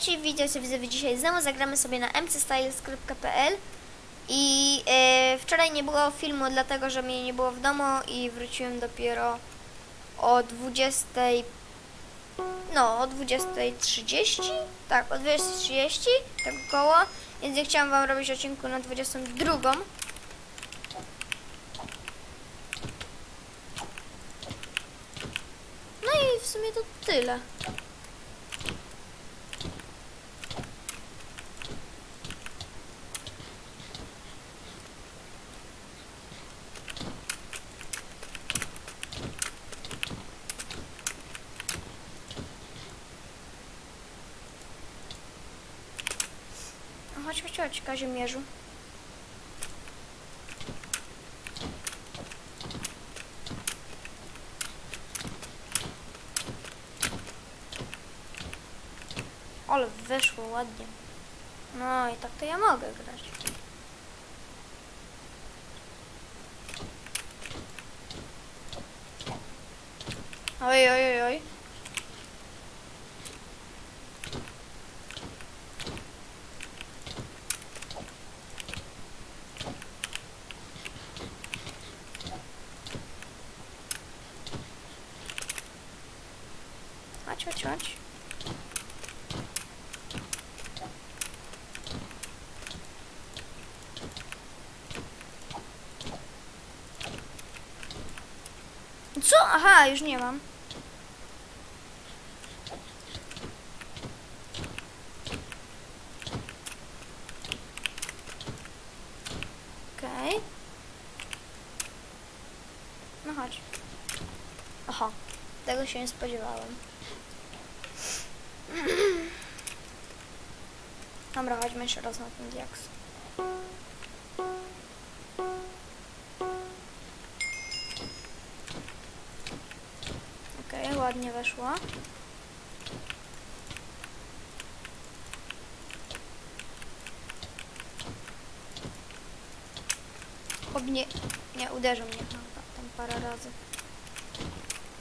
Witam się widzowie dzisiaj znowu zagramy sobie na mcstyles.pl i e, wczoraj nie było filmu dlatego, że mnie nie było w domu i wróciłem dopiero o 20 no o 20.30 tak o 20.30 tak około. Więc nie chciałam wam robić odcinku na 22 no i w sumie to tyle No Chodź, Kazimierzu. Ale weszło ładnie. No i tak to ja mogę grać. Oj, oj, oj, oj. Chodź. Co? Aha, już nie mam. Okej. No chodź. Aha, tego się nie spodziewałem. Dobra, chodźmy jeszcze raz na ten diaks. Okej, ładnie weszło. Chłop nie, nie uderzył mnie tam, tam parę razy.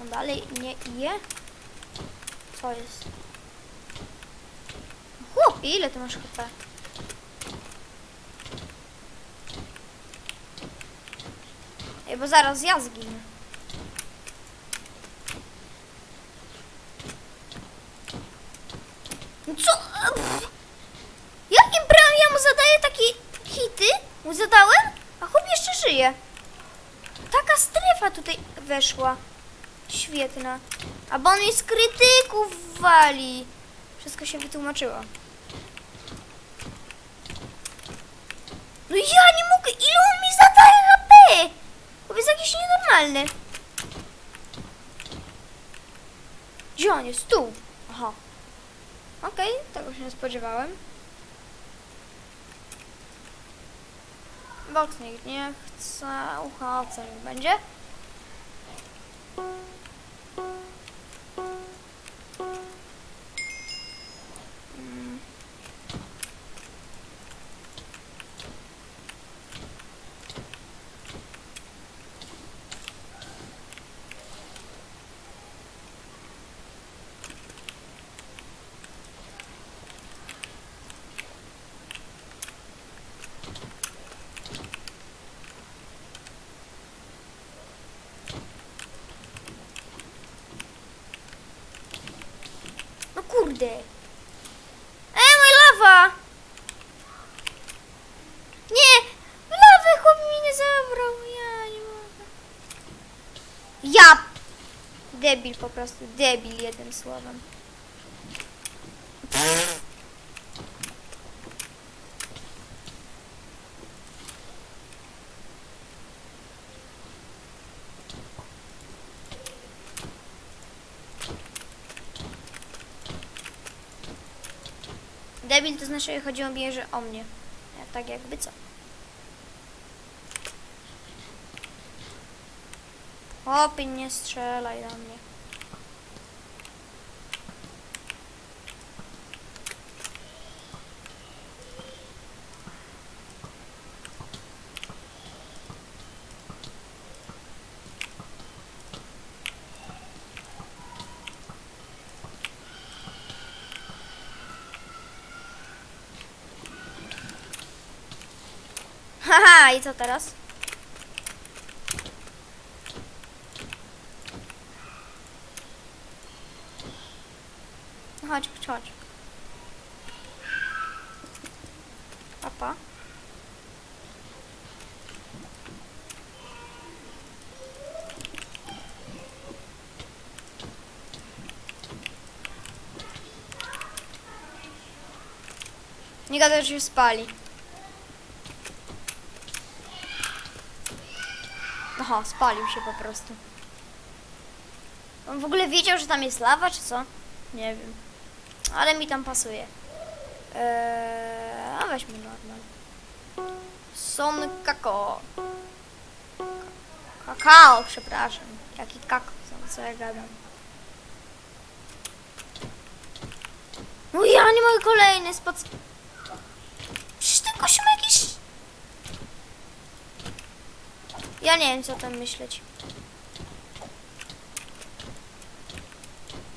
On dalej nie je? Co jest? Chłopie, ile ty masz HP? Ej, bo zaraz ja zginę. No co? Jakim prawem ja mu zadaję takie hity? Mu zadałem? A chłop jeszcze żyje. Taka strefa tutaj weszła. Świetna. A bo on mi z krytyków wali. Wszystko się wytłumaczyło. No ja nie mogę, ile on mi zadaje HP? Bo jest jakiś nienormalny. Gdzie on jest? Tu. Aha. Okej, tego się nie spodziewałem. Box nikt nie chce, uchodźca niech będzie. Mm. Kurde. Ej, moja lawa! Nie! Lawę chłop mi nie zabrał. Ja nie mogę. Ja! Debil po prostu. Debil jednym słowem. Debil to znaczy chodziło mi, że o mnie. Ja, tak jakby co. Chłopie, nie strzelaj do mnie. Haha, i co teraz? No Chodź, chodź. Papa. Nie gadaj, że się spali. Aha, spalił się po prostu. On w ogóle wiedział, że tam jest lawa, czy co? Nie wiem. Ale mi tam pasuje. Eee, a weźmy normal. Son kakao. Kakao, przepraszam. Jaki kakao, co- ja gadam. No ja nie mogę kolejny spod... Przecież ten gościu ma jakiś... Ja nie wiem, co tam myśleć.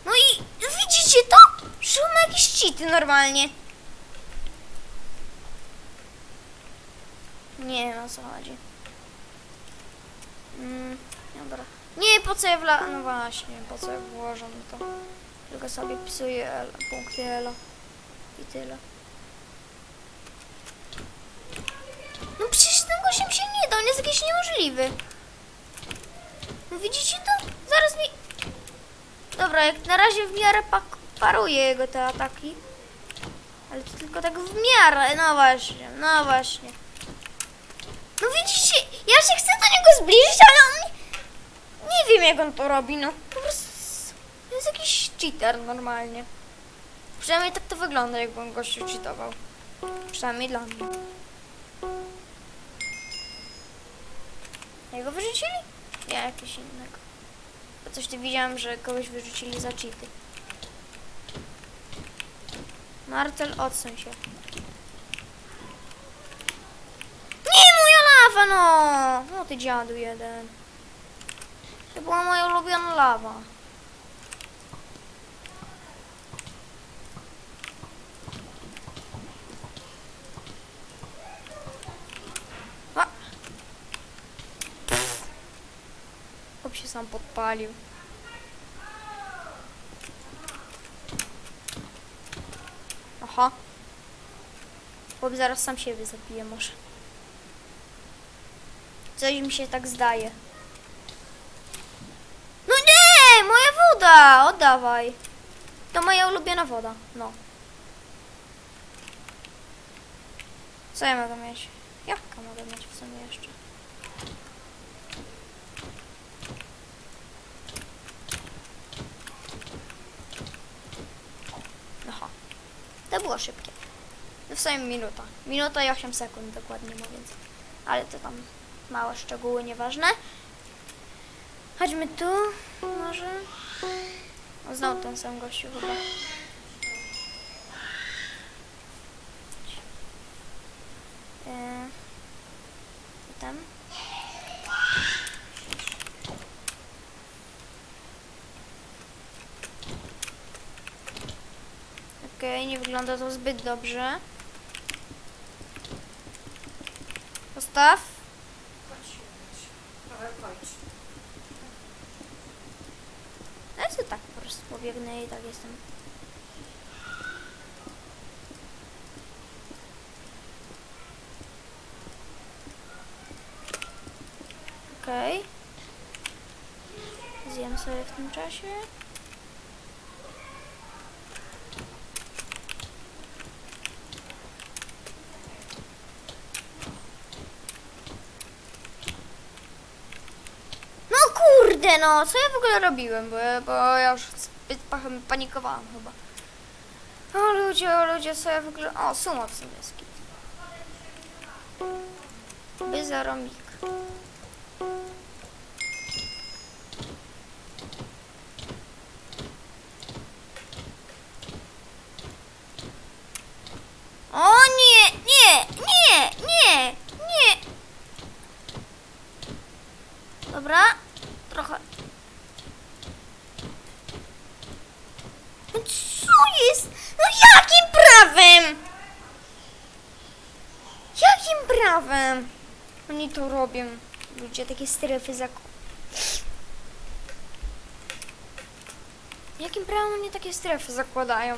No i widzicie to? On ma jakieś cheaty normalnie. Nie wiem o co chodzi. Mm, dobra. Nie, po co ja wla... No właśnie, po co ja włożę to. Tylko sobie psuję L, punkty. I tyle. No przecież tym gościem się nie da, on jest jakiś niemożliwy. No widzicie to? Zaraz mi... Dobra, jak na razie w miarę paruje jego te ataki. Ale to tylko tak w miarę, no właśnie, no właśnie. No widzicie, ja się chcę do niego zbliżyć, ale on... Nie wiem jak on to robi, no. Po prostu... Jest jakiś cheater normalnie. Przynajmniej tak to wygląda, jakby on gościu cheatował. Przynajmniej dla mnie. Jego wyrzucili? Nie, jakieś innego. Bo coś tu widziałam, że kogoś wyrzucili za cheaty. Martel, odsuń się. Nie, moja lawa, no! No ty dziadu jeden. To była moja ulubiona lawa. Sam podpalił. Aha. Chłop zaraz sam siebie zabije może. Coś mi się tak zdaje. No nie! Moja woda! Oddawaj. To moja ulubiona woda. No. Co ja mogę mieć? Jaka mogę mieć w sumie jeszcze? Aha. To było szybkie. No w sumie minuta. Minuta i 8 sekund dokładnie mówiąc. Ale to tam małe szczegóły, nieważne. Chodźmy tu, może. O, znowu ten sam gościu chyba. Yy, I tam. Okej, nie wygląda to zbyt dobrze. Postaw. Ja sobie tak po prostu pobiegnę i tak jestem. Okej. Zjem sobie w tym czasie. No no, co ja w ogóle robiłem, bo, bo ja już zbyt pa- panikowałam chyba. O ludzie, o ludzie, co ja w ogóle... O, sumo w sumie jest kit. Byzaromik. O nie, nie, nie, nie, nie. Dobra, trochę. No co jest? No jakim prawem? Jakim prawem? Oni to robią. Ludzie takie strefy zak... Jakim prawem oni takie strefy zakładają?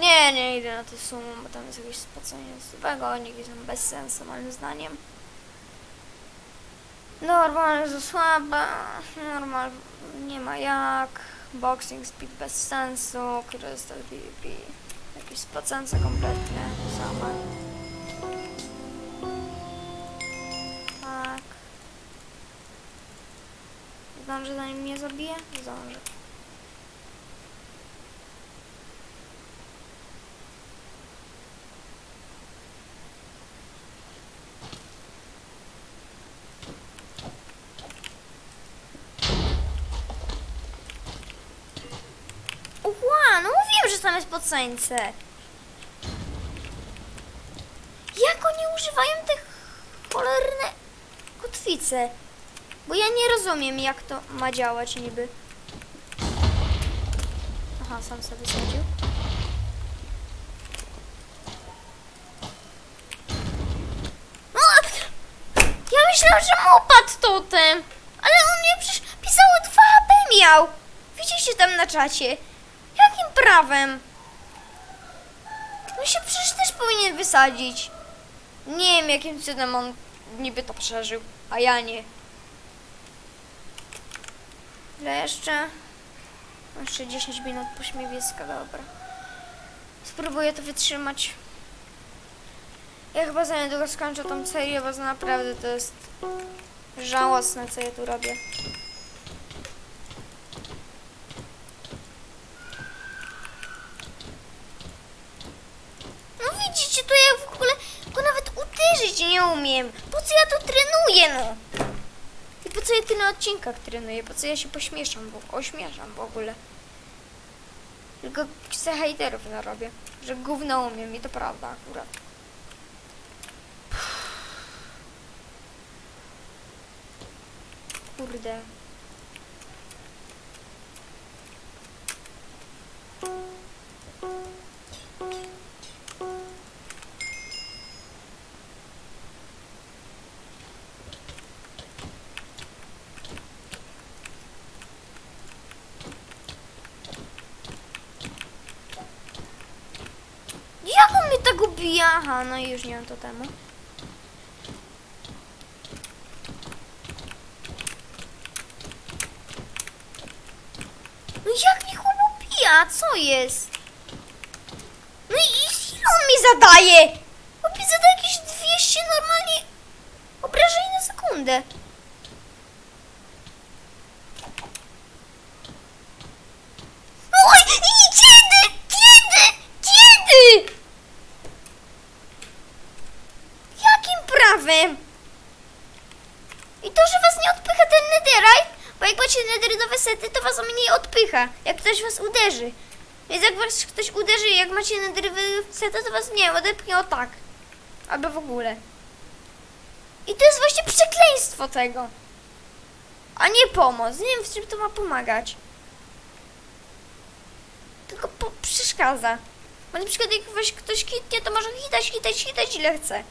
Nie, nie idę na tę sumę, bo tam jest jakieś spocenie złego, oni są bez sensu moim zdaniem. Normal za słabe, normal nie ma jak, boxing speed bez sensu, crystal PvP, jakieś spocence kompletnie same. Zdążę zanim mnie zabije? Zdążę. Ła, no mówiłem, że tam jest podsańce. Jak oni używają tych cholerne kotwice? Bo ja nie rozumiem, jak to ma działać niby. Aha, sam sobie sadził. No, ja myślałam, że mu upadł totem. Ale on mnie przecież pisało 2 HP miał. Widzicie tam na czacie. Jakim prawem? On się przecież też powinien wysadzić. Nie wiem, jakim cudem on niby to przeżył, a ja nie. Ile jeszcze? Jeszcze 10 minut pośmiewiska, dobra. Spróbuję to wytrzymać. Ja chyba za niedługo skończę tą serię, bo naprawdę to jest żałosne, co ja tu robię. No widzicie, to ja w ogóle go nawet uderzyć nie umiem. Po co ja to trenuję, no? Po co ja tyle odcinkach trenuję? Po co ja się pośmieszam, bo ośmieszam w ogóle? Tylko chcę hejterów narobię, że gówno umiem i to prawda akurat. Kurde. Aha, no i już nie mam to temu. No jak mnie chłop ubija? Co jest? No i ile on mi zadaje? Chłop mi zadaje jakieś 200 normalnie obrażeń na sekundę. Oj, i kiedy? Kiedy? Kiedy? Jakim prawem? I to, że was nie odpycha ten netherite, bo jak macie netherytowe sety, to was jak ktoś was uderzy. Więc jak was ktoś uderzy, jak macie netherytowe sety, to was nie odepchnie o tak. Albo w ogóle. I to jest właśnie przekleństwo tego. A nie pomoc. Nie wiem, w czym to ma pomagać. Tylko po przeszkadza. Bo na przykład jak ktoś hitnie, to może hitać, hitać, hitać ile chce.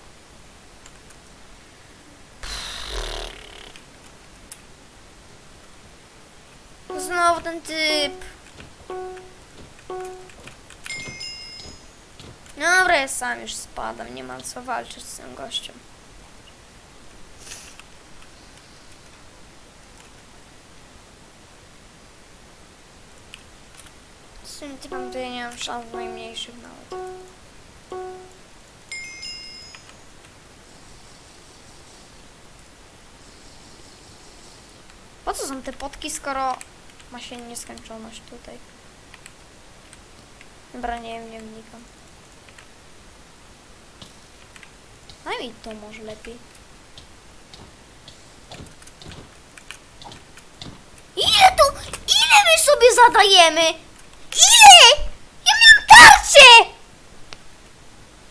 Znowu ten typ. Dobra, ja sam już spadam, nie mam co walczyć z tym gościem. Z tym typem ja nie mam szans najmniejszych nawet. Po co są te potki, skoro ma się nieskończoność tutaj? Dobra, nie wiem, nie wnikam. Daj mi to może lepiej. Ile tu, ile my sobie zadajemy? Ile? Ja miałam tarczę!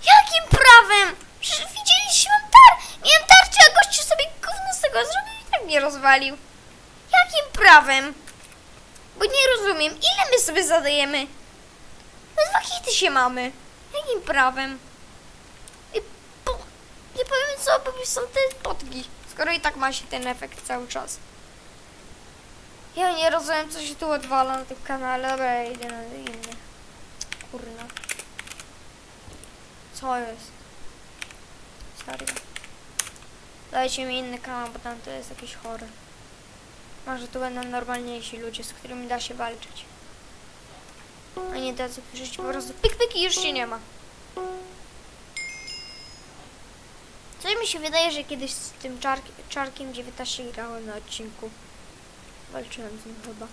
Jakim prawem? Przecież widzieliście, mam tar miałem tarczę, a gościu sobie gówno z tego zrobił i tak mnie rozwalił. Jakim prawem? Bo nie rozumiem, ile my sobie zadajemy? Na dwa hity się mamy. Jakim prawem? I po... Nie powiem co, bo są te potki. Skoro i tak ma się ten efekt cały czas. Ja nie rozumiem, co się tu odwala na tym kanale. Dobra, ja idę na inny. Kurna. Co jest? Serio. Dajcie mi inny kanał, bo tam to jest jakiś chory. Może tu będą normalniejsi ludzie, z którymi da się walczyć. A nie tacy, którzy po prostu pik pik i już się nie ma. Coś mi się wydaje, że kiedyś z tym czark czarkiem 19 grałem na odcinku. Walczyłem z nim chyba.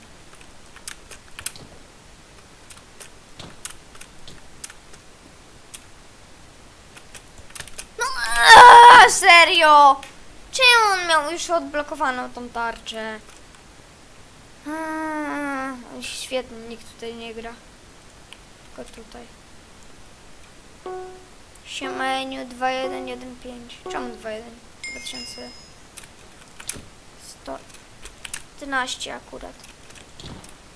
No aaa, serio! Czemu on miał już odblokowaną tą tarczę? Aaa, świetnie, nikt tutaj nie gra. Tylko tutaj. Siemeniu 2115. Czemu 21? 2111 akurat.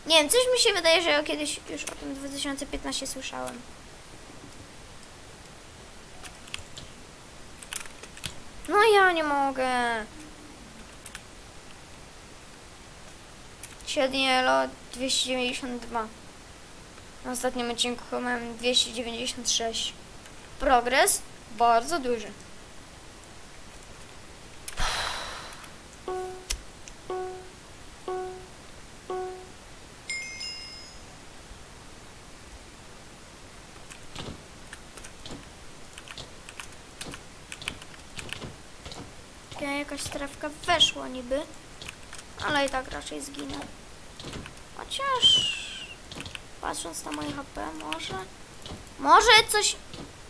Nie wiem, coś mi się wydaje, że ja kiedyś już o tym 2015 słyszałem. No ja nie mogę. Średnie elo 292. Na ostatnim odcinku miałem 296. Progres bardzo duży. Ja jakaś strefka weszła niby, ale i tak raczej zginę. Chociaż patrząc na moje HP, może może coś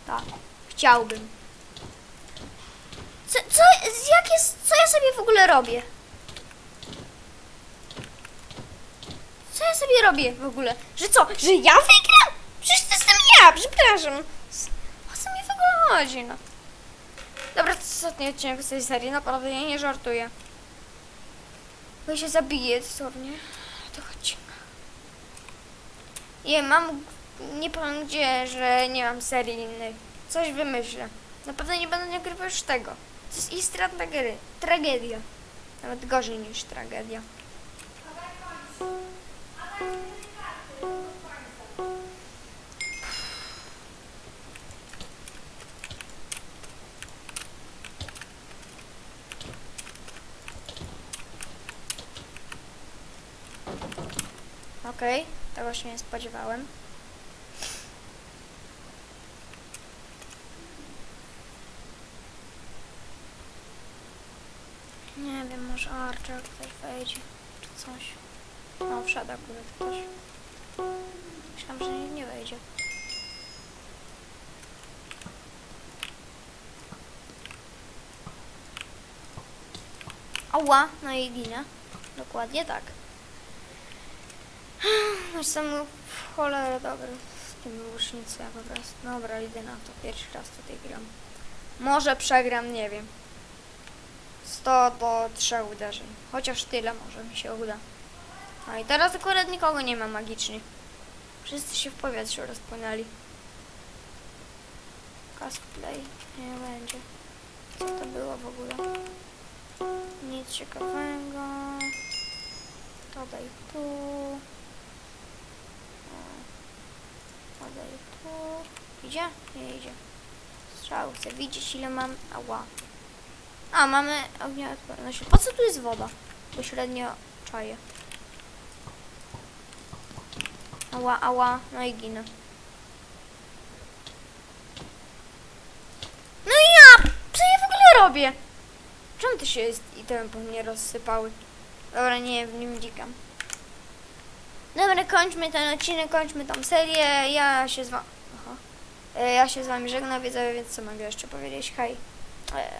tak, chciałbym. Co, co, jak jest, co ja sobie w ogóle robię? Co ja sobie robię w ogóle? Że co, że ja wygram? Przecież to jestem ja, przepraszam. O co mi w ogóle chodzi, no? Dobra, to ostatni odcinek z tej serii, naprawdę ja nie żartuję. Bo się zabiję odcinka. Nie, mam, nie powiem gdzie, że nie mam serii innych. Coś wymyślę. Na pewno nie będę nagrywał już tego. To jest istotna gry. Tragedia. Nawet gorzej niż tragedia. Okej, tego się nie spodziewałem. Nie wiem, może Archer ktoś wejdzie, czy coś. No, wszedł akurat ktoś. Myślałam, że nie, wejdzie. Ała, no i ginę. Dokładnie tak. No Jestem w cholerę dobry z tym łucznicą po prostu. Dobra, idę na to. Pierwszy raz tutaj gram. Może przegram, nie wiem. 100 do 3 uderzeń. Chociaż tyle może mi się uda. A i teraz akurat nikogo nie ma magicznie. Wszyscy się w powietrzu rozpłynęli. Cosplay nie będzie. Co to było w ogóle? Nic ciekawego. To daj tu. O, Podaj tu. Idzie? Nie idzie. Strzał. Chcę widzieć ile mam. Ała. A, mamy ognioodporność. Po co tu jest woda? Pośrednio czaję. Ała, ała. No i ginę. No i ja! Co ja w ogóle robię? Czemu ty się jest i te po mnie rozsypały? Dobra, nie, w nim dzikam. Dobra, kończmy ten odcinek, kończmy tą serię. Ja się z wami... E, Ja się z wami żegnam, widzowie, więc co mogę jeszcze powiedzieć? Hej. E,